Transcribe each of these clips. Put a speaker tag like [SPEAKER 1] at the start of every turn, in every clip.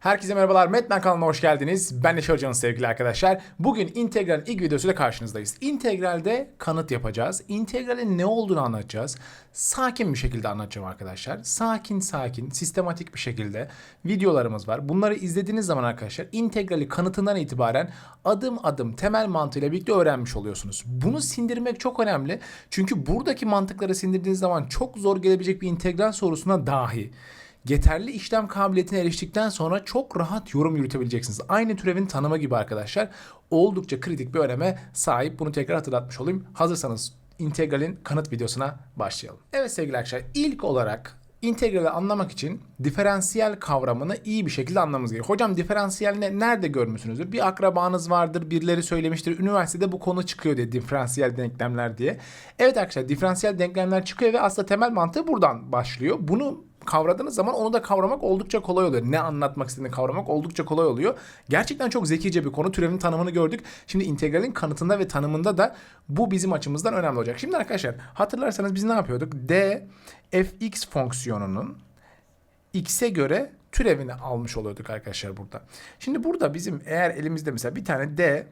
[SPEAKER 1] Herkese merhabalar. Metmen kanalına hoş geldiniz. Ben Neşe Hoca'nın sevgili arkadaşlar. Bugün integralin ilk videosuyla karşınızdayız. İntegralde kanıt yapacağız. İntegralin ne olduğunu anlatacağız. Sakin bir şekilde anlatacağım arkadaşlar. Sakin sakin, sistematik bir şekilde videolarımız var. Bunları izlediğiniz zaman arkadaşlar integrali kanıtından itibaren adım adım temel mantığıyla birlikte öğrenmiş oluyorsunuz. Bunu sindirmek çok önemli. Çünkü buradaki mantıkları sindirdiğiniz zaman çok zor gelebilecek bir integral sorusuna dahi yeterli işlem kabiliyetine eriştikten sonra çok rahat yorum yürütebileceksiniz. Aynı türevin tanımı gibi arkadaşlar. Oldukça kritik bir öneme sahip. Bunu tekrar hatırlatmış olayım. Hazırsanız integralin kanıt videosuna başlayalım. Evet sevgili arkadaşlar ilk olarak integrali anlamak için diferansiyel kavramını iyi bir şekilde anlamamız gerekiyor. Hocam diferansiyel ne? Nerede görmüşsünüzdür? Bir akrabanız vardır, birileri söylemiştir. Üniversitede bu konu çıkıyor diye diferansiyel denklemler diye. Evet arkadaşlar diferansiyel denklemler çıkıyor ve aslında temel mantığı buradan başlıyor. Bunu kavradığınız zaman onu da kavramak oldukça kolay oluyor. Ne anlatmak istediğini kavramak oldukça kolay oluyor. Gerçekten çok zekice bir konu. Türevin tanımını gördük. Şimdi integralin kanıtında ve tanımında da bu bizim açımızdan önemli olacak. Şimdi arkadaşlar hatırlarsanız biz ne yapıyorduk? D fx fonksiyonunun x'e göre türevini almış oluyorduk arkadaşlar burada. Şimdi burada bizim eğer elimizde mesela bir tane d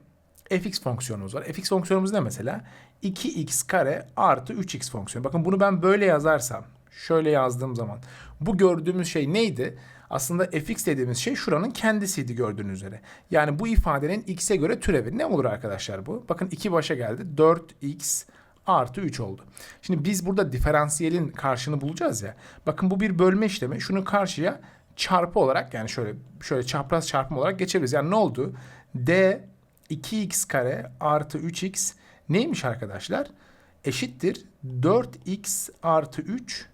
[SPEAKER 1] fx fonksiyonumuz var. fx fonksiyonumuz ne mesela? 2x kare artı 3x fonksiyonu. Bakın bunu ben böyle yazarsam şöyle yazdığım zaman bu gördüğümüz şey neydi? Aslında fx dediğimiz şey şuranın kendisiydi gördüğünüz üzere. Yani bu ifadenin x'e göre türevi. Ne olur arkadaşlar bu? Bakın 2 başa geldi. 4x artı 3 oldu. Şimdi biz burada diferansiyelin karşını bulacağız ya. Bakın bu bir bölme işlemi. Şunu karşıya çarpı olarak yani şöyle şöyle çapraz çarpma olarak geçebiliriz. Yani ne oldu? d 2x kare artı 3x neymiş arkadaşlar? Eşittir 4x artı 3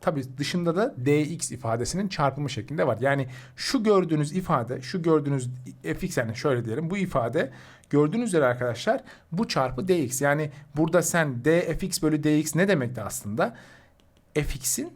[SPEAKER 1] Tabi dışında da dx ifadesinin çarpımı şeklinde var. Yani şu gördüğünüz ifade, şu gördüğünüz fx yani şöyle diyelim bu ifade gördüğünüz üzere arkadaşlar bu çarpı dx. Yani burada sen dfx bölü dx ne demekti aslında? fx'in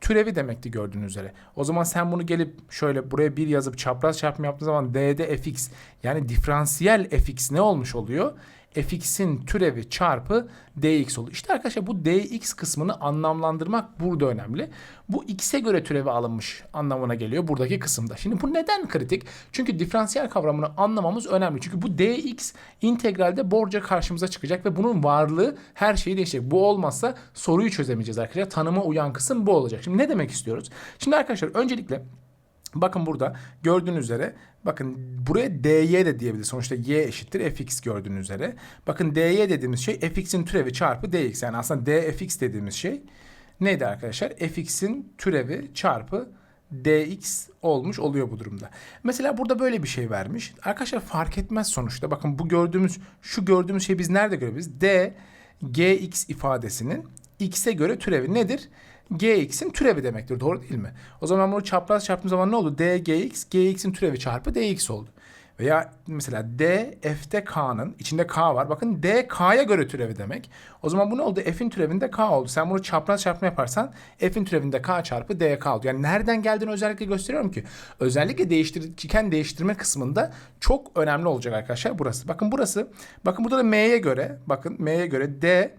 [SPEAKER 1] türevi demekti gördüğünüz üzere. O zaman sen bunu gelip şöyle buraya bir yazıp çapraz çarpma yaptığın zaman d'de fx yani diferansiyel fx ne olmuş oluyor? Fx'in türevi çarpı dx olur. İşte arkadaşlar bu dx kısmını anlamlandırmak burada önemli. Bu x'e göre türevi alınmış anlamına geliyor buradaki kısımda. Şimdi bu neden kritik? Çünkü diferansiyel kavramını anlamamız önemli. Çünkü bu dx integralde borca karşımıza çıkacak ve bunun varlığı her şeyi değiştirecek. Bu olmazsa soruyu çözemeyeceğiz arkadaşlar. Tanıma uyan kısım bu olacak. Şimdi ne demek istiyoruz? Şimdi arkadaşlar öncelikle Bakın burada gördüğünüz üzere bakın buraya dy de diyebiliriz. Sonuçta y eşittir fx gördüğünüz üzere. Bakın dy dediğimiz şey fx'in türevi çarpı dx. Yani aslında dfx dediğimiz şey neydi arkadaşlar? fx'in türevi çarpı dx olmuş oluyor bu durumda. Mesela burada böyle bir şey vermiş. Arkadaşlar fark etmez sonuçta. Bakın bu gördüğümüz şu gördüğümüz şey biz nerede görebiliriz? d gx ifadesinin x'e göre türevi nedir? Gx'in türevi demektir. Doğru değil mi? O zaman bunu çapraz çarptığım zaman ne oldu? dgx, gx'in türevi çarpı dx oldu. Veya mesela d f'te k'nın içinde k var. Bakın d k'ya göre türevi demek. O zaman bu ne oldu? f'in türevinde k oldu. Sen bunu çapraz çarpma yaparsan f'in türevinde k çarpı dk oldu. Yani nereden geldiğini özellikle gösteriyorum ki. Özellikle değiştirirken değiştirme kısmında çok önemli olacak arkadaşlar burası. Bakın burası. Bakın burada da m'ye göre. Bakın m'ye göre d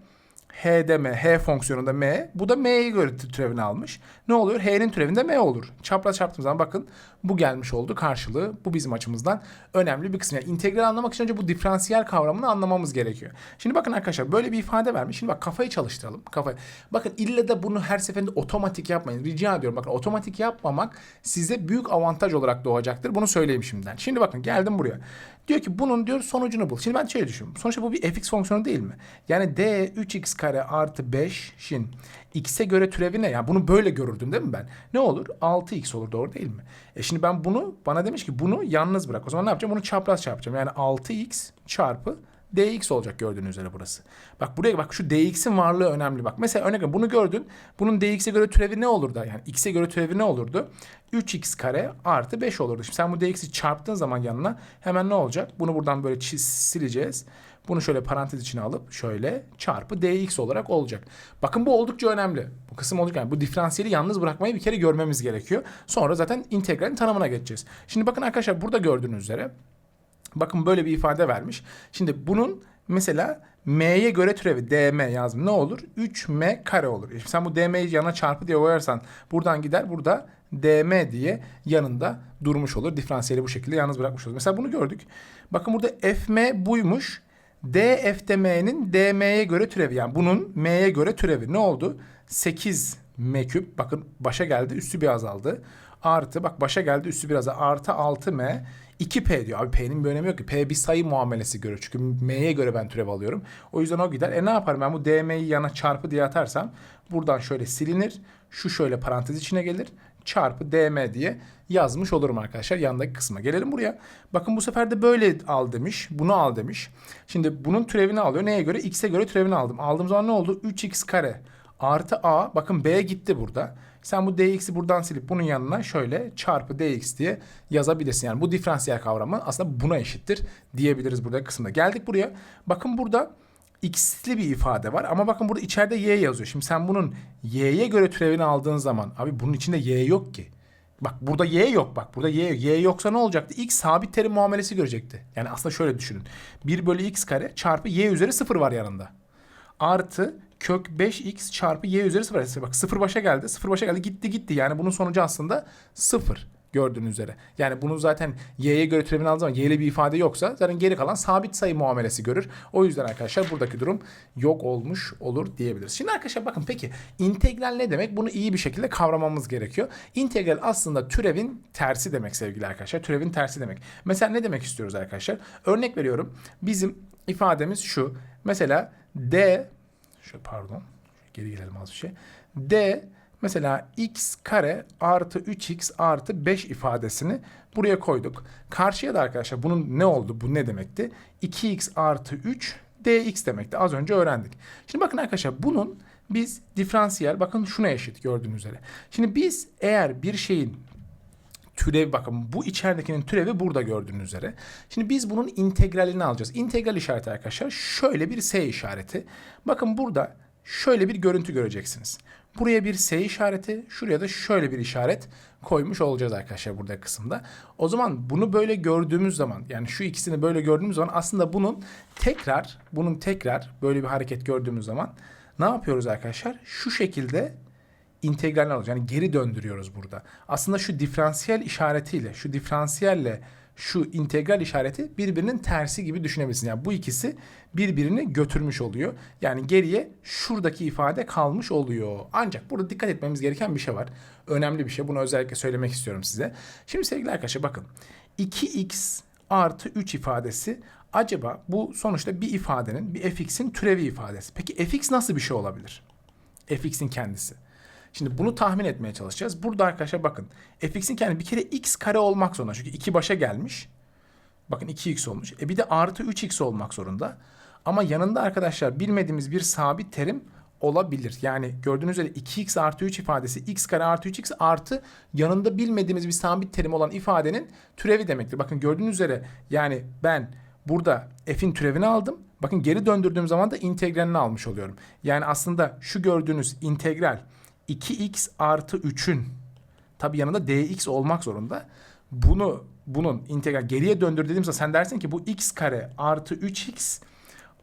[SPEAKER 1] H'de M, H fonksiyonunda M. Bu da M'ye göre türevini almış. Ne oluyor? H'nin türevinde M olur. Çapraz çarptığım zaman bakın bu gelmiş oldu karşılığı. Bu bizim açımızdan önemli bir kısım. Yani integral anlamak için önce bu diferansiyel kavramını anlamamız gerekiyor. Şimdi bakın arkadaşlar böyle bir ifade vermiş. Şimdi bak kafayı çalıştıralım. Kafayı. Bakın illa da bunu her seferinde otomatik yapmayın. Rica ediyorum. Bakın otomatik yapmamak size büyük avantaj olarak doğacaktır. Bunu söyleyeyim şimdiden. Şimdi bakın geldim buraya. Diyor ki bunun diyor sonucunu bul. Şimdi ben şöyle düşünüyorum. Sonuçta bu bir fx fonksiyonu değil mi? Yani d 3x kare artı 5'in x'e göre türevi ne? Yani bunu böyle görürdüm değil mi ben? Ne olur? 6x olur doğru değil mi? E şimdi ben bunu bana demiş ki bunu yalnız bırak. O zaman ne yapacağım? Bunu çapraz çarpacağım. Yani 6x çarpı dx olacak gördüğünüz üzere burası. Bak buraya bak şu dx'in varlığı önemli bak. Mesela örnek bunu gördün. Bunun dx'e göre türevi ne olurdu? Yani x'e göre türevi ne olurdu? 3x kare artı 5 olurdu. Şimdi sen bu dx'i çarptığın zaman yanına hemen ne olacak? Bunu buradan böyle sileceğiz. Bunu şöyle parantez içine alıp şöyle çarpı dx olarak olacak. Bakın bu oldukça önemli. Bu kısım olacak. Yani bu diferansiyeli yalnız bırakmayı bir kere görmemiz gerekiyor. Sonra zaten integralin tanımına geçeceğiz. Şimdi bakın arkadaşlar burada gördüğünüz üzere Bakın böyle bir ifade vermiş. Şimdi bunun mesela m'ye göre türevi dm yazdım. Ne olur? 3m kare olur. Şimdi sen bu dm'yi yana çarpı diye koyarsan buradan gider. Burada dm diye yanında durmuş olur. Diferansiyeli bu şekilde yalnız bırakmış olur. Mesela bunu gördük. Bakın burada fm buymuş. df de m'nin dm'ye göre türevi. Yani bunun m'ye göre türevi. Ne oldu? 8 m küp. Bakın başa geldi üstü bir azaldı. Artı bak başa geldi üstü biraz artı 6m 2p diyor. Abi p'nin bir önemi yok ki. P bir sayı muamelesi görüyor. Çünkü m'ye göre ben türev alıyorum. O yüzden o gider. E ne yaparım ben bu dm'yi yana çarpı diye atarsam buradan şöyle silinir. Şu şöyle parantez içine gelir. Çarpı dm diye yazmış olurum arkadaşlar. Yandaki kısma. Gelelim buraya. Bakın bu sefer de böyle al demiş. Bunu al demiş. Şimdi bunun türevini alıyor. Neye göre? X'e göre türevini aldım. Aldığım zaman ne oldu? 3x kare artı a. Bakın b gitti burada. Sen bu dx'i buradan silip bunun yanına şöyle çarpı dx diye yazabilirsin. Yani bu diferansiyel kavramı aslında buna eşittir diyebiliriz burada kısımda. Geldik buraya. Bakın burada x'li bir ifade var ama bakın burada içeride y yazıyor. Şimdi sen bunun y'ye göre türevini aldığın zaman abi bunun içinde y yok ki. Bak burada y yok bak burada y yok. Y yoksa ne olacaktı? X sabit terim muamelesi görecekti. Yani aslında şöyle düşünün. 1 bölü x kare çarpı y üzeri 0 var yanında. Artı kök 5x çarpı y üzeri 0. Bak 0 başa geldi. 0 başa geldi. Gitti gitti. Yani bunun sonucu aslında 0 gördüğünüz üzere. Yani bunu zaten y'ye göre türevini aldığı zaman y'li bir ifade yoksa zaten geri kalan sabit sayı muamelesi görür. O yüzden arkadaşlar buradaki durum yok olmuş olur diyebiliriz. Şimdi arkadaşlar bakın peki integral ne demek? Bunu iyi bir şekilde kavramamız gerekiyor. İntegral aslında türevin tersi demek sevgili arkadaşlar. Türevin tersi demek. Mesela ne demek istiyoruz arkadaşlar? Örnek veriyorum. Bizim ifademiz şu. Mesela d şöyle pardon. Geri gelelim az bir şey. D mesela x kare artı 3x artı 5 ifadesini buraya koyduk. Karşıya da arkadaşlar bunun ne oldu? Bu ne demekti? 2x artı 3 dx demekti. Az önce öğrendik. Şimdi bakın arkadaşlar bunun biz diferansiyel bakın şuna eşit gördüğünüz üzere. Şimdi biz eğer bir şeyin türevi bakın bu içeridekinin türevi burada gördüğünüz üzere. Şimdi biz bunun integralini alacağız. İntegral işareti arkadaşlar şöyle bir S işareti. Bakın burada şöyle bir görüntü göreceksiniz. Buraya bir S işareti, şuraya da şöyle bir işaret koymuş olacağız arkadaşlar burada kısımda. O zaman bunu böyle gördüğümüz zaman yani şu ikisini böyle gördüğümüz zaman aslında bunun tekrar bunun tekrar böyle bir hareket gördüğümüz zaman ne yapıyoruz arkadaşlar? Şu şekilde integralini alıyoruz. Yani geri döndürüyoruz burada. Aslında şu diferansiyel işaretiyle, şu diferansiyelle şu integral işareti birbirinin tersi gibi düşünebilirsin. Yani bu ikisi birbirini götürmüş oluyor. Yani geriye şuradaki ifade kalmış oluyor. Ancak burada dikkat etmemiz gereken bir şey var. Önemli bir şey. Bunu özellikle söylemek istiyorum size. Şimdi sevgili arkadaşlar bakın. 2x artı 3 ifadesi acaba bu sonuçta bir ifadenin, bir fx'in türevi ifadesi. Peki fx nasıl bir şey olabilir? fx'in kendisi. Şimdi bunu tahmin etmeye çalışacağız. Burada arkadaşlar bakın. fx'in kendi bir kere x kare olmak zorunda. Çünkü 2 başa gelmiş. Bakın 2x olmuş. E bir de artı 3x olmak zorunda. Ama yanında arkadaşlar bilmediğimiz bir sabit terim olabilir. Yani gördüğünüz üzere 2x artı 3 ifadesi x kare artı 3x artı yanında bilmediğimiz bir sabit terim olan ifadenin türevi demektir. Bakın gördüğünüz üzere yani ben burada f'in türevini aldım. Bakın geri döndürdüğüm zaman da integralini almış oluyorum. Yani aslında şu gördüğünüz integral 2x artı 3'ün tabi yanında dx olmak zorunda. Bunu bunun integral geriye döndür dediğimizde sen dersin ki bu x kare artı 3x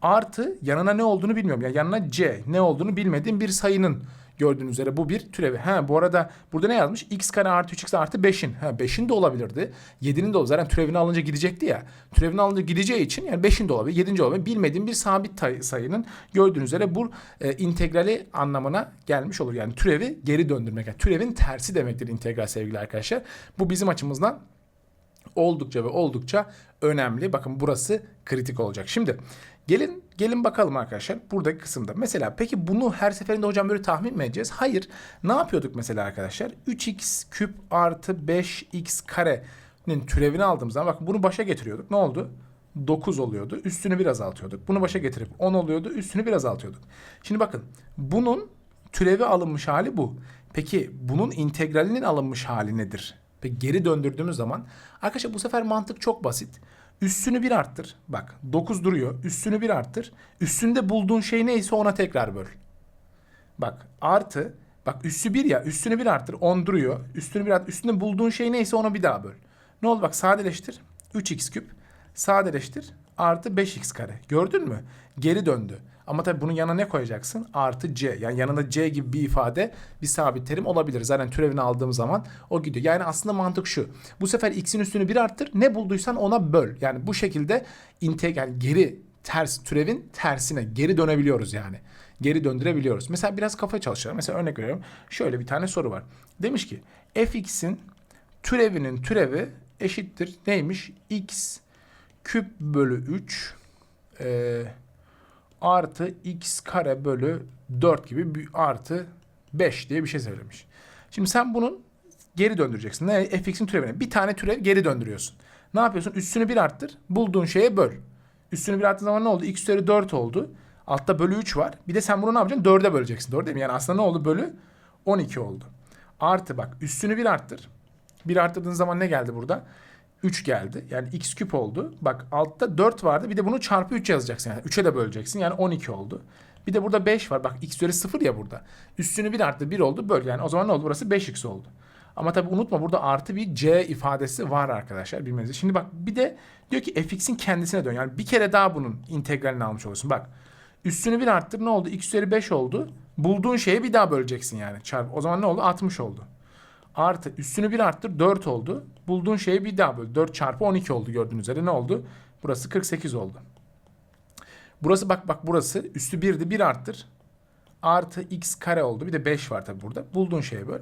[SPEAKER 1] artı yanına ne olduğunu bilmiyorum. Yani yanına c ne olduğunu bilmediğim bir sayının gördüğünüz üzere bu bir türevi. Ha bu arada burada ne yazmış? x kare artı 3x artı 5'in. Ha 5'in de olabilirdi. 7'nin de olabilir. Zaten türevini alınca gidecekti ya. Türevini alınca gideceği için yani 5'in de olabilir. 7'in de olabilir. Bilmediğim bir sabit sayının gördüğünüz üzere bu e, integrali anlamına gelmiş olur. Yani türevi geri döndürmek. Yani türevin tersi demektir integral sevgili arkadaşlar. Bu bizim açımızdan oldukça ve oldukça önemli. Bakın burası kritik olacak. Şimdi gelin gelin bakalım arkadaşlar buradaki kısımda. Mesela peki bunu her seferinde hocam böyle tahmin mi edeceğiz? Hayır. Ne yapıyorduk mesela arkadaşlar? 3x küp artı 5x karenin türevini aldığımız zaman bakın bunu başa getiriyorduk. Ne oldu? 9 oluyordu. Üstünü biraz azaltıyorduk. Bunu başa getirip 10 oluyordu. Üstünü biraz azaltıyorduk. Şimdi bakın bunun türevi alınmış hali bu. Peki bunun integralinin alınmış hali nedir? Ve geri döndürdüğümüz zaman arkadaşlar bu sefer mantık çok basit. Üstünü bir arttır. Bak 9 duruyor. Üstünü bir arttır. Üstünde bulduğun şey neyse ona tekrar böl. Bak artı bak üssü bir ya üstünü bir arttır. 10 duruyor. Üstünü bir arttır. Üstünde bulduğun şey neyse ona bir daha böl. Ne oldu bak sadeleştir. 3x küp sadeleştir. Artı 5x kare. Gördün mü? Geri döndü. Ama tabii bunun yanına ne koyacaksın? Artı c. Yani yanında c gibi bir ifade bir sabit terim olabilir. Zaten türevini aldığım zaman o gidiyor. Yani aslında mantık şu. Bu sefer x'in üstünü bir arttır. Ne bulduysan ona böl. Yani bu şekilde integral yani geri ters türevin tersine geri dönebiliyoruz yani. Geri döndürebiliyoruz. Mesela biraz kafa çalışalım. Mesela örnek veriyorum. Şöyle bir tane soru var. Demiş ki fx'in türevinin türevi eşittir neymiş? x küp bölü 3 e, artı x kare bölü 4 gibi bir artı 5 diye bir şey söylemiş. Şimdi sen bunun geri döndüreceksin. Ne? fx'in türevini. Bir tane türev geri döndürüyorsun. Ne yapıyorsun? Üstünü bir arttır. Bulduğun şeye böl. Üstünü bir arttığın zaman ne oldu? x üzeri 4 oldu. Altta bölü 3 var. Bir de sen bunu ne yapacaksın? 4'e böleceksin. Doğru değil mi? Yani aslında ne oldu? Bölü 12 oldu. Artı bak üstünü bir arttır. Bir arttırdığın zaman ne geldi burada? 3 geldi. Yani x küp oldu. Bak altta 4 vardı. Bir de bunu çarpı 3 yazacaksın. Yani 3'e de böleceksin. Yani 12 oldu. Bir de burada 5 var. Bak x üzeri 0 ya burada. Üstünü bir arttı 1 oldu. Böl. Yani o zaman ne oldu? Burası 5x oldu. Ama tabii unutma burada artı bir c ifadesi var arkadaşlar bilmeniz. Şimdi bak bir de diyor ki fx'in kendisine dön. Yani bir kere daha bunun integralini almış oluyorsun. Bak üstünü bir arttır ne oldu? x üzeri 5 oldu. Bulduğun şeye bir daha böleceksin yani. Çarp. O zaman ne oldu? 60 oldu. Artı üstünü bir arttır 4 oldu. Bulduğun şeye bir daha böl. 4 çarpı 12 oldu gördüğünüz üzere. Ne oldu? Burası 48 oldu. Burası bak bak burası üstü 1'di 1 arttır. Artı x kare oldu. Bir de 5 var tabi burada. Bulduğun şeye böl.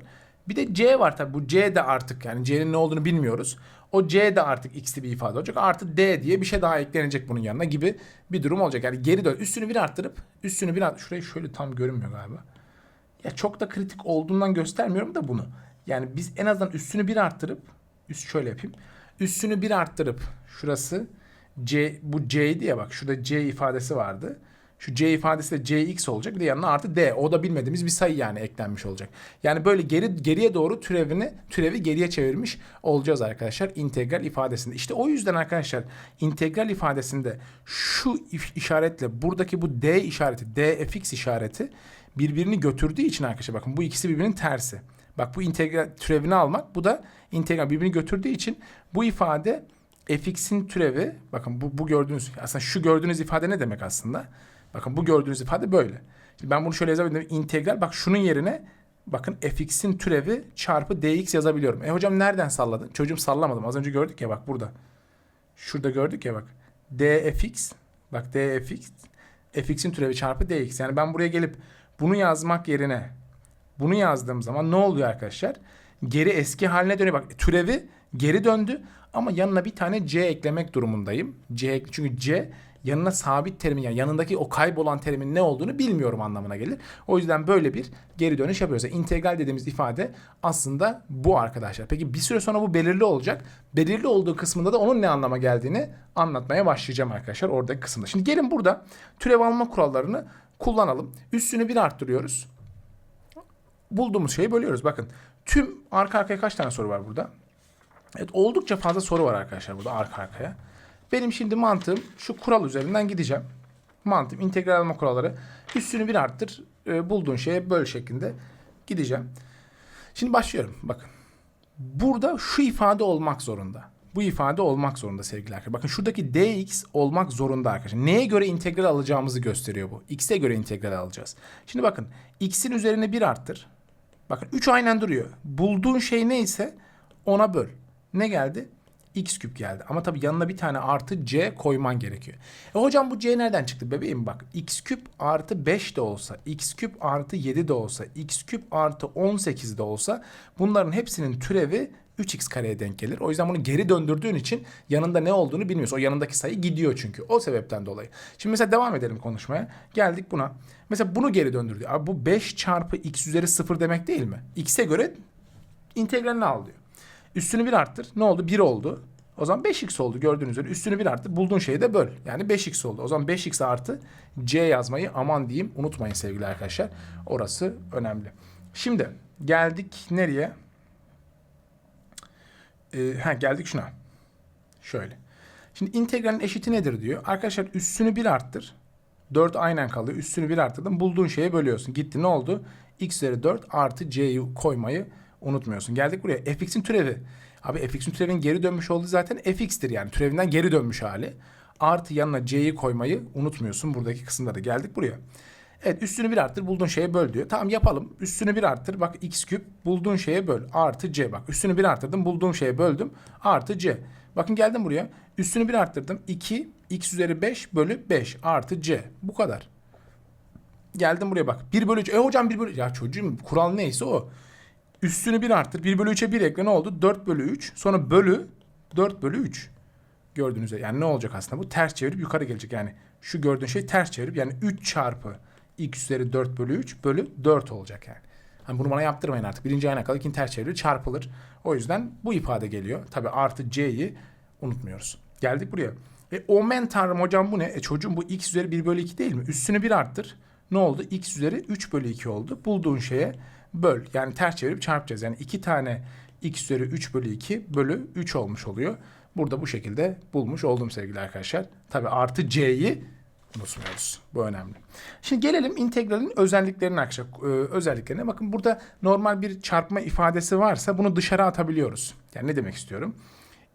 [SPEAKER 1] Bir de c var tabi. Bu c de artık yani c'nin ne olduğunu bilmiyoruz. O c de artık x'li bir ifade olacak. Artı d diye bir şey daha eklenecek bunun yanına gibi bir durum olacak. Yani geri dön. Üstünü bir arttırıp üstünü bir arttır. Şurayı şöyle tam görünmüyor galiba. Ya çok da kritik olduğundan göstermiyorum da bunu. Yani biz en azından üstünü bir arttırıp üst şöyle yapayım. Üstünü bir arttırıp şurası c bu c'ydi ya bak şurada c ifadesi vardı. Şu c ifadesi de cx olacak. Bir de yanına artı d. O da bilmediğimiz bir sayı yani eklenmiş olacak. Yani böyle geri geriye doğru türevini türevi geriye çevirmiş olacağız arkadaşlar integral ifadesinde. İşte o yüzden arkadaşlar integral ifadesinde şu işaretle buradaki bu d işareti dfx işareti birbirini götürdüğü için arkadaşlar bakın bu ikisi birbirinin tersi. Bak bu integral türevini almak bu da integral birbirini götürdüğü için bu ifade fx'in türevi bakın bu, bu gördüğünüz aslında şu gördüğünüz ifade ne demek aslında? Bakın bu gördüğünüz ifade böyle. Şimdi ben bunu şöyle yazabilirim. İntegral bak şunun yerine bakın fx'in türevi çarpı dx yazabiliyorum. E hocam nereden salladın? Çocuğum sallamadım. Az önce gördük ya bak burada. Şurada gördük ya bak. dfx bak dfx fx'in türevi çarpı dx. Yani ben buraya gelip bunu yazmak yerine bunu yazdığım zaman ne oluyor arkadaşlar? Geri eski haline dönüyor. Bak türevi geri döndü ama yanına bir tane c eklemek durumundayım. C çünkü c yanına sabit terimin yani yanındaki o kaybolan terimin ne olduğunu bilmiyorum anlamına gelir. O yüzden böyle bir geri dönüş yapıyoruz. Yani integral dediğimiz ifade aslında bu arkadaşlar. Peki bir süre sonra bu belirli olacak. Belirli olduğu kısmında da onun ne anlama geldiğini anlatmaya başlayacağım arkadaşlar oradaki kısımda. Şimdi gelin burada türev alma kurallarını kullanalım. Üstünü bir arttırıyoruz. Bulduğumuz şeyi bölüyoruz. Bakın tüm arka arkaya kaç tane soru var burada? Evet oldukça fazla soru var arkadaşlar burada arka arkaya. Benim şimdi mantığım şu kural üzerinden gideceğim. Mantığım integral alma kuralları. Üstünü bir arttır. E, bulduğun şeye böl şeklinde gideceğim. Şimdi başlıyorum. Bakın. Burada şu ifade olmak zorunda. Bu ifade olmak zorunda sevgili arkadaşlar. Bakın şuradaki dx olmak zorunda arkadaşlar. Neye göre integral alacağımızı gösteriyor bu. x'e göre integral alacağız. Şimdi bakın x'in üzerine bir arttır. Bakın 3 aynen duruyor. Bulduğun şey neyse ona böl. Ne geldi? x küp geldi. Ama tabii yanına bir tane artı c koyman gerekiyor. E hocam bu c nereden çıktı bebeğim bak. x küp artı 5 de olsa, x küp artı 7 de olsa, x küp artı 18 de olsa bunların hepsinin türevi 3x kareye denk gelir. O yüzden bunu geri döndürdüğün için yanında ne olduğunu bilmiyorsun. O yanındaki sayı gidiyor çünkü. O sebepten dolayı. Şimdi mesela devam edelim konuşmaya. Geldik buna. Mesela bunu geri döndürdü. Abi bu 5 çarpı x üzeri 0 demek değil mi? x'e göre integralini al diyor. Üstünü bir arttır. Ne oldu? 1 oldu. O zaman 5x oldu gördüğünüz üzere. Üstünü bir arttır. Bulduğun şeyi de böl. Yani 5x oldu. O zaman 5x artı c yazmayı aman diyeyim unutmayın sevgili arkadaşlar. Orası önemli. Şimdi geldik nereye? Ee, ha, geldik şuna. Şöyle. Şimdi integralin eşiti nedir diyor. Arkadaşlar üstünü bir arttır. 4 aynen kalıyor. Üstünü bir arttırdım. Bulduğun şeye bölüyorsun. Gitti ne oldu? x üzeri 4 artı c'yi koymayı unutmuyorsun. Geldik buraya. fx'in türevi. Abi fx'in türevinin geri dönmüş olduğu zaten fx'tir yani. Türevinden geri dönmüş hali. artı yanına c'yi koymayı unutmuyorsun. Buradaki kısımda da geldik buraya. Evet üstünü bir arttır bulduğun şeye böl diyor. Tamam yapalım. Üstünü bir arttır. Bak x küp bulduğun şeye böl. Artı c. Bak üstünü bir arttırdım. Bulduğum şeye böldüm. Artı c. Bakın geldim buraya. Üstünü bir arttırdım. 2 x üzeri 5 bölü 5 artı c. Bu kadar. Geldim buraya bak. 1 bölü 3. E hocam 1 bölü... Ya çocuğum kural neyse o. Üstünü 1 arttır. 1 bölü 3'e 1 ekle ne oldu? 4 bölü 3. Sonra bölü 4 bölü 3. Gördüğünüz üzere. Yani ne olacak aslında bu? Ters çevirip yukarı gelecek. Yani şu gördüğün şey ters çevirip yani 3 çarpı x üzeri 4 bölü 3 bölü 4 olacak yani. Hani bunu bana yaptırmayın artık. Birinci ayna kadar ikinci ters çeviri çarpılır. O yüzden bu ifade geliyor. Tabi artı c'yi unutmuyoruz. Geldik buraya. E omen tanrım hocam bu ne? E çocuğum bu x üzeri 1 bölü 2 değil mi? Üstünü 1 arttır. Ne oldu? x üzeri 3 bölü 2 oldu. Bulduğun şeye böl. Yani ters çevirip çarpacağız. Yani 2 tane x üzeri 3 bölü 2 bölü 3 olmuş oluyor. Burada bu şekilde bulmuş oldum sevgili arkadaşlar. Tabi artı c'yi unutmuyoruz. Bu önemli. Şimdi gelelim integralin özelliklerine arkadaşlar. Ee, özelliklerine. Bakın burada normal bir çarpma ifadesi varsa bunu dışarı atabiliyoruz. Yani ne demek istiyorum?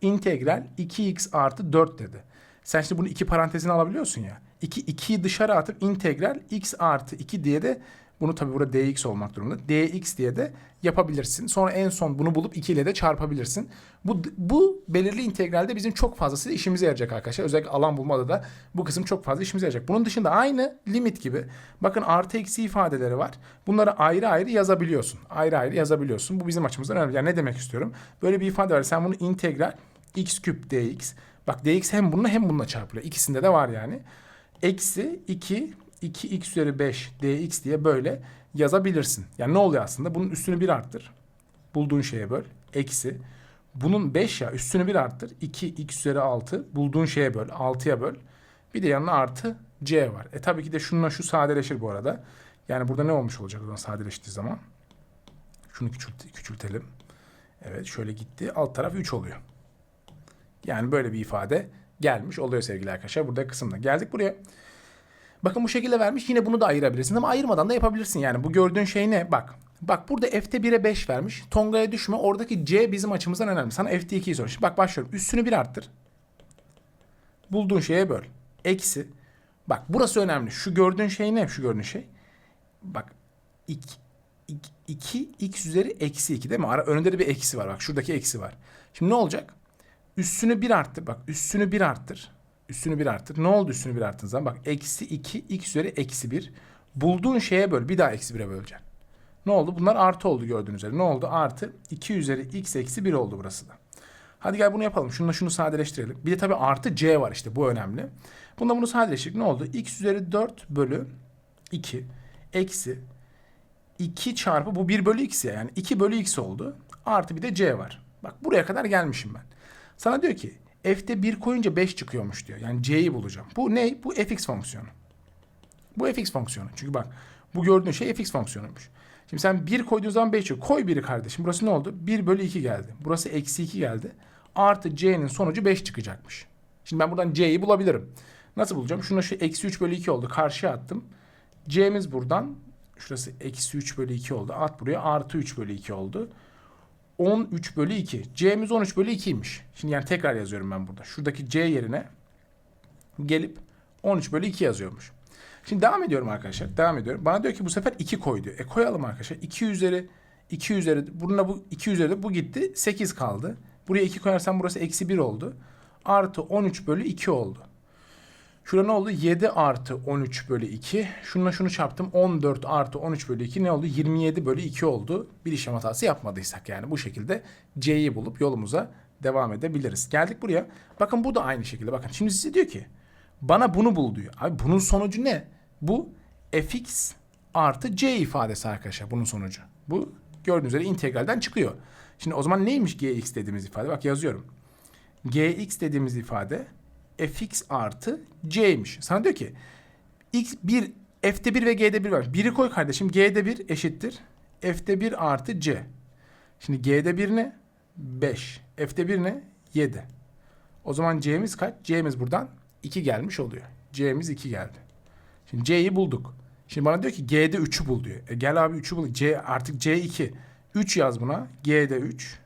[SPEAKER 1] İntegral 2x artı 4 dedi. Sen şimdi bunu iki parantezine alabiliyorsun ya. 2 2'yi dışarı atıp integral x artı 2 diye de bunu tabii burada dx olmak durumunda. dx diye de yapabilirsin. Sonra en son bunu bulup 2 ile de çarpabilirsin. Bu, bu belirli integralde bizim çok fazlası işimize yarayacak arkadaşlar. Özellikle alan bulmada da bu kısım çok fazla işimize yarayacak. Bunun dışında aynı limit gibi bakın artı eksi ifadeleri var. Bunları ayrı ayrı yazabiliyorsun. Ayrı ayrı yazabiliyorsun. Bu bizim açımızdan önemli. Yani ne demek istiyorum? Böyle bir ifade var. Sen bunu integral x küp dx. Bak dx hem bununla hem bununla çarpılıyor. İkisinde de var yani. Eksi 2 2x üzeri 5 dx diye böyle yazabilirsin. Yani ne oluyor aslında? Bunun üstünü bir arttır. Bulduğun şeye böl. Eksi. Bunun 5 ya üstünü bir arttır. 2x üzeri 6 bulduğun şeye böl. 6'ya böl. Bir de yanına artı c var. E tabii ki de şununla şu sadeleşir bu arada. Yani burada ne olmuş olacak o zaman sadeleştiği zaman? Şunu küçült küçültelim. Evet şöyle gitti. Alt taraf 3 oluyor. Yani böyle bir ifade gelmiş oluyor sevgili arkadaşlar. Burada kısımda. Geldik buraya. Bakın bu şekilde vermiş. Yine bunu da ayırabilirsin ama ayırmadan da yapabilirsin. Yani bu gördüğün şey ne? Bak. Bak burada F'te 1'e 5 vermiş. Tonga'ya düşme. Oradaki C bizim açımızdan önemli. Sana F'te 2'yi soruyor. Bak başlıyorum. Üstünü 1 arttır. Bulduğun şeye böl. Eksi. Bak burası önemli. Şu gördüğün şey ne? Şu gördüğün şey. Bak 2 2 x üzeri eksi 2 değil mi? Ara, önünde de bir eksi var. Bak şuradaki eksi var. Şimdi ne olacak? Üstünü 1 arttır. Bak üstünü 1 arttır. Üstünü 1 arttır. Ne oldu üstünü 1 arttığın zaman? Bak eksi 2 x üzeri eksi 1. Bulduğun şeye böl. Bir daha eksi 1'e böleceksin. Ne oldu? Bunlar artı oldu gördüğünüz üzere. Ne oldu? Artı 2 üzeri x eksi 1 oldu burası da. Hadi gel bunu yapalım. Şununla şunu sadeleştirelim. Bir de tabii artı c var işte. Bu önemli. Bunda bunu sadeleştirdik. Ne oldu? x üzeri 4 bölü 2 eksi 2 çarpı bu 1 bölü x ya. Yani 2 bölü x oldu. Artı bir de c var. Bak buraya kadar gelmişim ben. Sana diyor ki f'te 1 koyunca 5 çıkıyormuş diyor. Yani c'yi bulacağım. Bu ne? Bu fx fonksiyonu. Bu fx fonksiyonu. Çünkü bak bu gördüğün şey fx fonksiyonuymuş. Şimdi sen 1 koyduğun zaman 5 çıkıyor. Koy 1'i kardeşim. Burası ne oldu? 1 bölü 2 geldi. Burası eksi 2 geldi. Artı c'nin sonucu 5 çıkacakmış. Şimdi ben buradan c'yi bulabilirim. Nasıl bulacağım? Şuna şu eksi 3 bölü 2 oldu. Karşıya attım. c'miz buradan. Şurası eksi 3 bölü 2 oldu. At buraya. Artı 3 bölü 2 oldu. 13 bölü 2. C'miz 13 bölü 2'ymiş. Şimdi yani tekrar yazıyorum ben burada. Şuradaki C yerine gelip 13 bölü 2 yazıyormuş. Şimdi devam ediyorum arkadaşlar. Devam ediyorum. Bana diyor ki bu sefer 2 koy diyor. E koyalım arkadaşlar. 2 üzeri 2 üzeri bununla bu 2 üzeri bu gitti. 8 kaldı. Buraya 2 koyarsam burası eksi 1 oldu. Artı 13 bölü 2 oldu. Şurada ne oldu? 7 artı 13 bölü 2. Şununla şunu çarptım. 14 artı 13 bölü 2 ne oldu? 27 bölü 2 oldu. Bir işlem hatası yapmadıysak yani bu şekilde C'yi bulup yolumuza devam edebiliriz. Geldik buraya. Bakın bu da aynı şekilde. Bakın şimdi size diyor ki bana bunu bul diyor. Abi bunun sonucu ne? Bu fx artı c ifadesi arkadaşlar bunun sonucu. Bu gördüğünüz üzere integralden çıkıyor. Şimdi o zaman neymiş gx dediğimiz ifade? Bak yazıyorum. gx dediğimiz ifade fx artı c'ymiş. Sana diyor ki x 1 f'te 1 ve g'de 1 var. 1'i koy kardeşim. g'de 1 eşittir. f'te 1 artı c. Şimdi g'de 1 ne? 5. f'te 1 ne? 7. O zaman c'miz kaç? c'miz buradan 2 gelmiş oluyor. c'miz 2 geldi. Şimdi c'yi bulduk. Şimdi bana diyor ki g'de 3'ü bul diyor. E gel abi 3'ü bul. c artık c2. 3 yaz buna. g'de 3.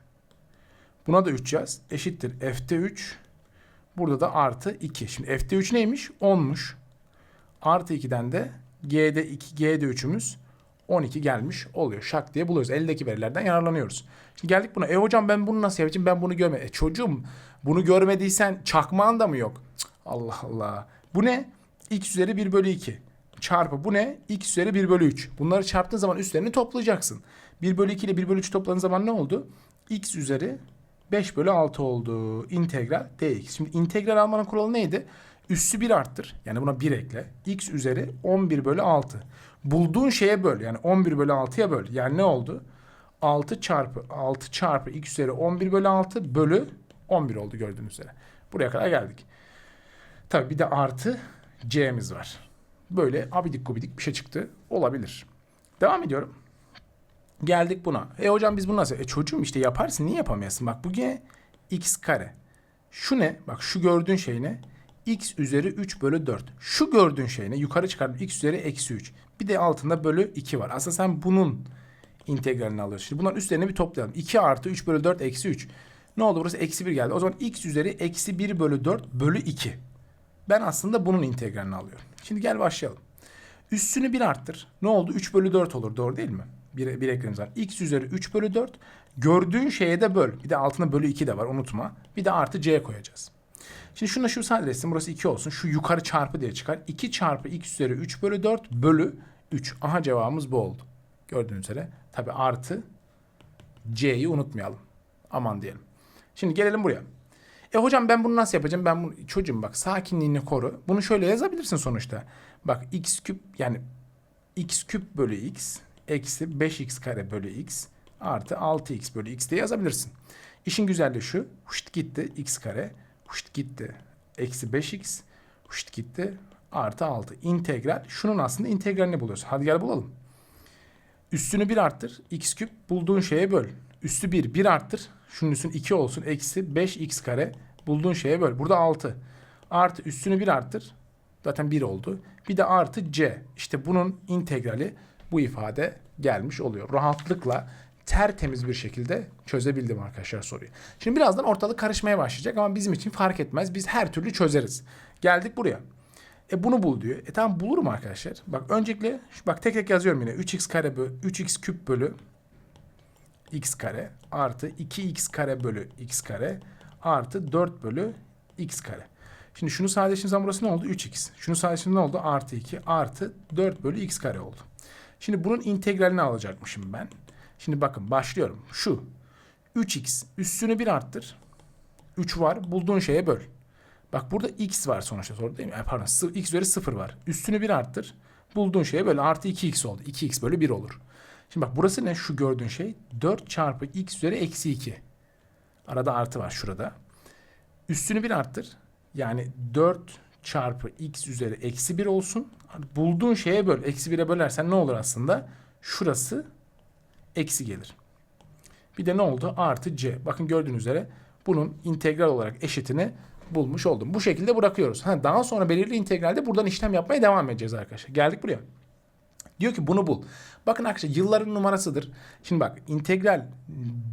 [SPEAKER 1] Buna da 3 yaz. Eşittir f'te 3. Burada da artı 2. Şimdi f'de 3 neymiş? 10'muş. Artı 2'den de g'de 2, g'de 3'ümüz 12 gelmiş oluyor. Şak diye buluyoruz. Eldeki verilerden yararlanıyoruz. Şimdi geldik buna. E hocam ben bunu nasıl yapacağım? Ben bunu görmedim. E çocuğum bunu görmediysen çakmağın da mı yok? Cık, Allah Allah. Bu ne? x üzeri 1 bölü 2. Çarpı bu ne? x üzeri 1 bölü 3. Bunları çarptığın zaman üstlerini toplayacaksın. 1 bölü 2 ile 1 bölü 3 topladığın zaman ne oldu? x üzeri 5 bölü 6 oldu. İntegral dx. Şimdi integral almanın kuralı neydi? Üssü 1 arttır. Yani buna 1 ekle. x üzeri 11 bölü 6. Bulduğun şeye böl. Yani 11 bölü 6'ya böl. Yani ne oldu? 6 çarpı 6 çarpı x üzeri 11 bölü 6 bölü 11 oldu gördüğünüz üzere. Buraya kadar geldik. Tabii bir de artı c'miz var. Böyle abidik gubidik bir şey çıktı. Olabilir. Devam ediyorum. Geldik buna. E hocam biz bunu nasıl? E çocuğum işte yaparsın. Niye yapamıyorsun? Bak bu gene x kare. Şu ne? Bak şu gördüğün şey ne? x üzeri 3 bölü 4. Şu gördüğün şey ne? Yukarı çıkardım. x üzeri eksi 3. Bir de altında bölü 2 var. Aslında sen bunun integralini alıyorsun. Şimdi bunların üstlerini bir toplayalım. 2 artı 3 bölü 4 eksi 3. Ne oldu burası? Eksi 1 geldi. O zaman x üzeri eksi 1 bölü 4 bölü 2. Ben aslında bunun integralini alıyorum. Şimdi gel başlayalım. Üstünü 1 arttır. Ne oldu? 3 bölü 4 olur. Doğru değil mi? Bir, bir eklemimiz var. x üzeri 3 bölü 4. Gördüğün şeye de böl. Bir de altında bölü 2 de var unutma. Bir de artı c koyacağız. Şimdi şuna şu sadeleşsin. Burası 2 olsun. Şu yukarı çarpı diye çıkar. 2 çarpı x üzeri 3 bölü 4 bölü 3. Aha cevabımız bu oldu. Gördüğünüz üzere. Tabi artı c'yi unutmayalım. Aman diyelim. Şimdi gelelim buraya. E hocam ben bunu nasıl yapacağım? Ben bunu çocuğum bak sakinliğini koru. Bunu şöyle yazabilirsin sonuçta. Bak x küp yani x küp bölü x eksi 5x kare bölü x artı 6x bölü x diye yazabilirsin. İşin güzelliği şu. Huşt gitti x kare. Huşt gitti. Eksi 5x. Huşt gitti. Artı 6. İntegral. Şunun aslında integralini buluyorsun. Hadi gel bulalım. Üstünü 1 arttır. x küp bulduğun şeye böl. Üstü 1. 1 arttır. Şunun üstün 2 olsun. Eksi 5x kare. Bulduğun şeye böl. Burada 6. Artı üstünü 1 arttır. Zaten 1 oldu. Bir de artı c. İşte bunun integrali bu ifade gelmiş oluyor. Rahatlıkla tertemiz bir şekilde çözebildim arkadaşlar soruyu. Şimdi birazdan ortalık karışmaya başlayacak ama bizim için fark etmez. Biz her türlü çözeriz. Geldik buraya. E bunu bul diyor. E tamam bulurum arkadaşlar. Bak öncelikle bak tek tek yazıyorum yine. 3x kare bölü 3x küp bölü x kare artı 2x kare bölü x kare artı 4 bölü x kare. Şimdi şunu sadeleştiğim zaman burası ne oldu? 3x. Şunu sadeleştiğim ne oldu? Artı 2 artı 4 bölü x kare oldu. Şimdi bunun integralini alacakmışım ben. Şimdi bakın başlıyorum. Şu 3x üstünü 1 arttır. 3 var. Bulduğun şeye böl. Bak burada x var sonuçta soru değil mi? Pardon x üzeri 0 var. Üstünü 1 arttır. Bulduğun şeye böl. Artı 2x oldu. 2x bölü 1 olur. Şimdi bak burası ne? Şu gördüğün şey 4 çarpı x üzeri eksi 2. Arada artı var şurada. Üstünü 1 arttır. Yani 4 çarpı x üzeri eksi 1 olsun. Bulduğun şeye böl. Eksi 1'e bölersen ne olur aslında? Şurası eksi gelir. Bir de ne oldu? Artı c. Bakın gördüğünüz üzere bunun integral olarak eşitini bulmuş oldum. Bu şekilde bırakıyoruz. Ha, daha sonra belirli integralde buradan işlem yapmaya devam edeceğiz arkadaşlar. Geldik buraya. Diyor ki bunu bul. Bakın arkadaşlar yılların numarasıdır. Şimdi bak integral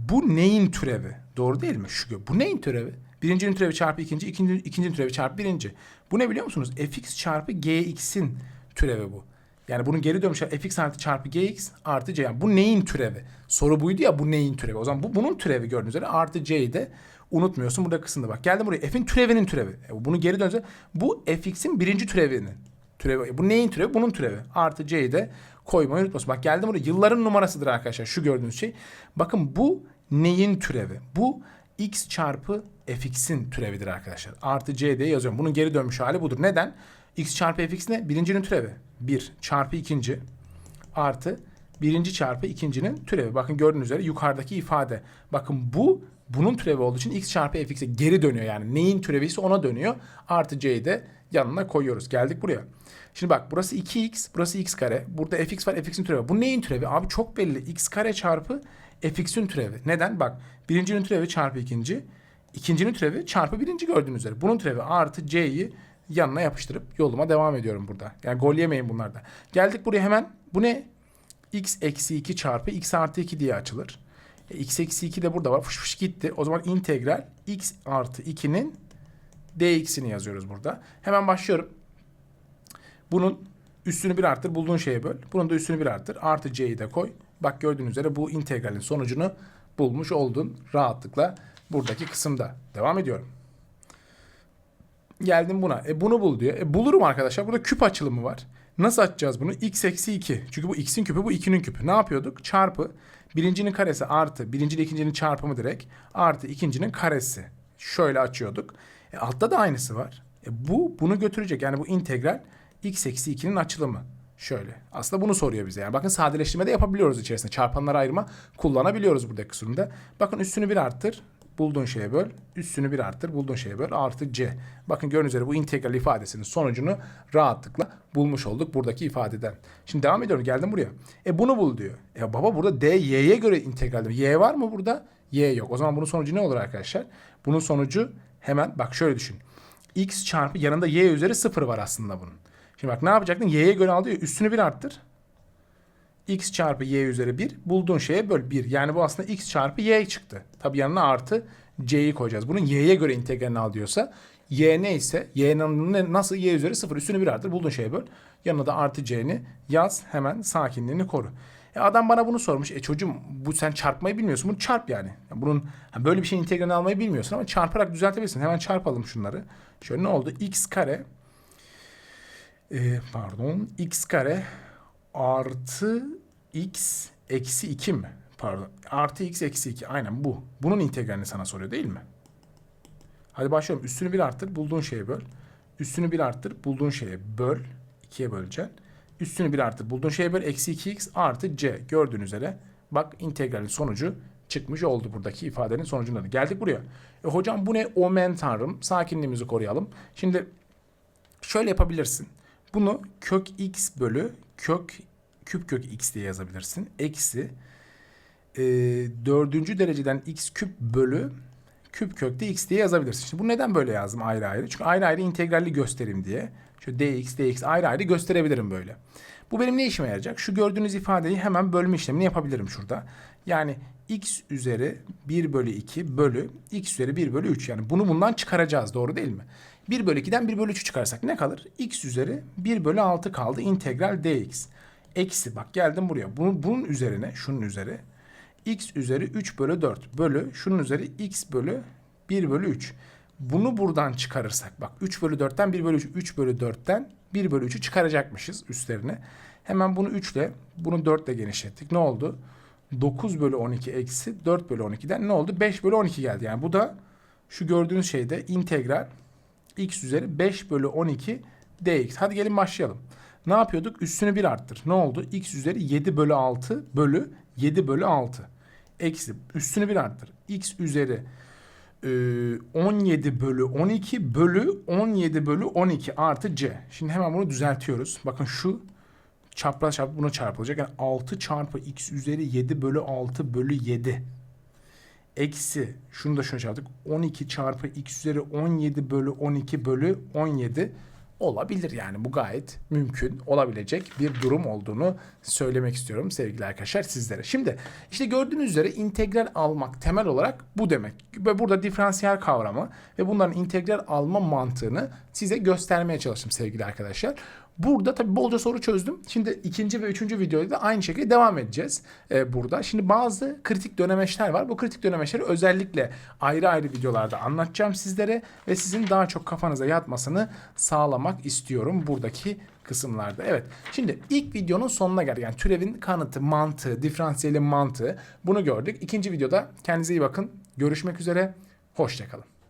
[SPEAKER 1] bu neyin türevi? Doğru değil mi? Şu bu neyin türevi? Birincinin türevi çarpı ikinci, ikinci, ikincinin türevi çarpı birinci. Bu ne biliyor musunuz? fx çarpı gx'in türevi bu. Yani bunun geri dönüşü fx artı çarpı gx artı c. Yani bu neyin türevi? Soru buydu ya bu neyin türevi? O zaman bu bunun türevi gördüğünüz üzere artı c'yi de unutmuyorsun. Burada kısımda bak. Geldim buraya. F'in türevinin türevi. E, bunu geri dönünce bu fx'in birinci türevinin türevi. Bu neyin türevi? Bunun türevi. Artı c'yi de koymayı unutmasın. Bak geldim buraya. Yılların numarasıdır arkadaşlar. Şu gördüğünüz şey. Bakın bu neyin türevi? Bu x çarpı fx'in türevidir arkadaşlar. Artı c diye yazıyorum. Bunun geri dönmüş hali budur. Neden? x çarpı fx ne? Birincinin türevi. 1 çarpı ikinci artı birinci çarpı ikincinin türevi. Bakın gördüğünüz üzere yukarıdaki ifade. Bakın bu bunun türevi olduğu için x çarpı fx'e geri dönüyor yani. Neyin türevi ise ona dönüyor. Artı c'yi de yanına koyuyoruz. Geldik buraya. Şimdi bak burası 2x, burası x kare. Burada fx var, fx'in türevi. Bu neyin türevi? Abi çok belli. x kare çarpı fx'in türevi. Neden? Bak birincinin türevi çarpı ikinci. İkincinin türevi çarpı birinci gördüğünüz üzere. Bunun türevi artı c'yi yanına yapıştırıp yoluma devam ediyorum burada. Yani gol yemeyin bunlarda. Geldik buraya hemen. Bu ne? x eksi 2 çarpı x artı 2 diye açılır. E, x eksi 2 de burada var. Fış fış gitti. O zaman integral x artı 2'nin dx'ini yazıyoruz burada. Hemen başlıyorum. Bunun üstünü bir arttır bulduğun şeye böl. Bunun da üstünü bir arttır. Artı c'yi de koy. Bak gördüğünüz üzere bu integralin sonucunu bulmuş oldun rahatlıkla buradaki kısımda. Devam ediyorum. Geldim buna. E bunu bul diyor. E bulurum arkadaşlar. Burada küp açılımı var. Nasıl açacağız bunu? x eksi 2. Çünkü bu x'in küpü bu 2'nin küpü. Ne yapıyorduk? Çarpı birincinin karesi artı birinci ile ikincinin çarpımı direkt artı ikincinin karesi. Şöyle açıyorduk. E altta da aynısı var. E bu bunu götürecek. Yani bu integral x eksi 2'nin açılımı. Şöyle. Aslında bunu soruyor bize. Yani bakın sadeleştirme de yapabiliyoruz içerisinde. Çarpanları ayırma kullanabiliyoruz buradaki kısımda. Bakın üstünü bir arttır. Bulduğun şeye böl. Üstünü bir arttır. Bulduğun şeye böl. Artı c. Bakın gördüğünüz üzere bu integral ifadesinin sonucunu rahatlıkla bulmuş olduk buradaki ifadeden. Şimdi devam ediyorum. Geldim buraya. E bunu bul diyor. E baba burada d y'ye göre integral. Y var mı burada? Y yok. O zaman bunun sonucu ne olur arkadaşlar? Bunun sonucu hemen bak şöyle düşün. x çarpı yanında y üzeri sıfır var aslında bunun. Şimdi bak ne yapacaktın? Y'ye göre al diyor. Üstünü bir arttır. X çarpı y üzeri 1 bulduğun şeye böl 1. Yani bu aslında x çarpı y çıktı. Tabi yanına artı c'yi koyacağız. Bunun y'ye göre integralini al diyorsa y neyse y'nin nasıl y üzeri 0 üstünü bir arttır bulduğun şeye böl. Yanına da artı c'ni yaz hemen sakinliğini koru. E adam bana bunu sormuş. E çocuğum bu sen çarpmayı bilmiyorsun. Bunu çarp yani. yani bunun ha böyle bir şeyin integralini almayı bilmiyorsun ama çarparak düzeltebilirsin. Hemen çarpalım şunları. Şöyle ne oldu? x kare e, pardon x kare artı x eksi 2 mi? Pardon. Artı x eksi 2. Aynen bu. Bunun integralini sana soruyor değil mi? Hadi başlayalım. Üstünü bir arttır. Bulduğun şeye böl. Üstünü bir arttır. Bulduğun şeye böl. 2'ye böleceksin. Üstünü bir arttır. Bulduğun şeye böl. Eksi 2x artı c. Gördüğün üzere. Bak integralin sonucu çıkmış oldu buradaki ifadenin sonucunda da. Geldik buraya. E hocam bu ne? Omen tanrım. Sakinliğimizi koruyalım. Şimdi şöyle yapabilirsin. Bunu kök x bölü kök küp kök x diye yazabilirsin. Eksi e, dördüncü dereceden x küp bölü küp kökte x diye yazabilirsin. Şimdi bu neden böyle yazdım ayrı ayrı? Çünkü ayrı ayrı integralli gösterim diye. Şöyle dx, dx ayrı ayrı gösterebilirim böyle. Bu benim ne işime yarayacak? Şu gördüğünüz ifadeyi hemen bölme işlemini yapabilirim şurada. Yani x üzeri 1 bölü 2 bölü x üzeri 1 bölü 3. Yani bunu bundan çıkaracağız doğru değil mi? 1 bölü 2'den 1 bölü 3'ü çıkarsak ne kalır? x üzeri 1 bölü 6 kaldı integral dx. Eksi bak geldim buraya. Bunun, bunun üzerine şunun üzeri x üzeri 3 bölü 4 bölü şunun üzeri x bölü 1 bölü 3. Bunu buradan çıkarırsak bak 3 bölü 4'ten 1 bölü 3, 3 bölü 4'ten 1 bölü 3'ü çıkaracakmışız üstlerine. Hemen bunu 3 ile bunu 4 ile genişlettik. Ne oldu? 9 bölü 12 eksi 4 bölü 12'den ne oldu? 5 bölü 12 geldi. Yani bu da şu gördüğünüz şeyde integral x üzeri 5 bölü 12 dx. Hadi gelin başlayalım. Ne yapıyorduk? Üstünü bir arttır. Ne oldu? x üzeri 7 bölü 6 bölü 7 bölü 6. Eksi üstünü bir arttır. x üzeri e, 17 bölü 12 bölü 17 bölü 12 artı c. Şimdi hemen bunu düzeltiyoruz. Bakın şu çapraz çarpı buna çarpılacak. Yani 6 çarpı x üzeri 7 bölü 6 bölü 7 eksi şunu da şuna çarptık. 12 çarpı x üzeri 17 bölü 12 bölü 17 olabilir yani bu gayet mümkün olabilecek bir durum olduğunu söylemek istiyorum sevgili arkadaşlar sizlere. Şimdi işte gördüğünüz üzere integral almak temel olarak bu demek. Ve burada diferansiyel kavramı ve bunların integral alma mantığını size göstermeye çalıştım sevgili arkadaşlar. Burada tabii bolca soru çözdüm. Şimdi ikinci ve üçüncü videoda da aynı şekilde devam edeceğiz ee, burada. Şimdi bazı kritik dönemeçler var. Bu kritik dönemeçleri özellikle ayrı ayrı videolarda anlatacağım sizlere ve sizin daha çok kafanıza yatmasını sağlamak istiyorum buradaki kısımlarda. Evet. Şimdi ilk videonun sonuna geldik. Yani türevin kanıtı, mantığı, diferansiyelin mantığı bunu gördük. İkinci videoda kendinize iyi bakın. Görüşmek üzere. Hoşçakalın.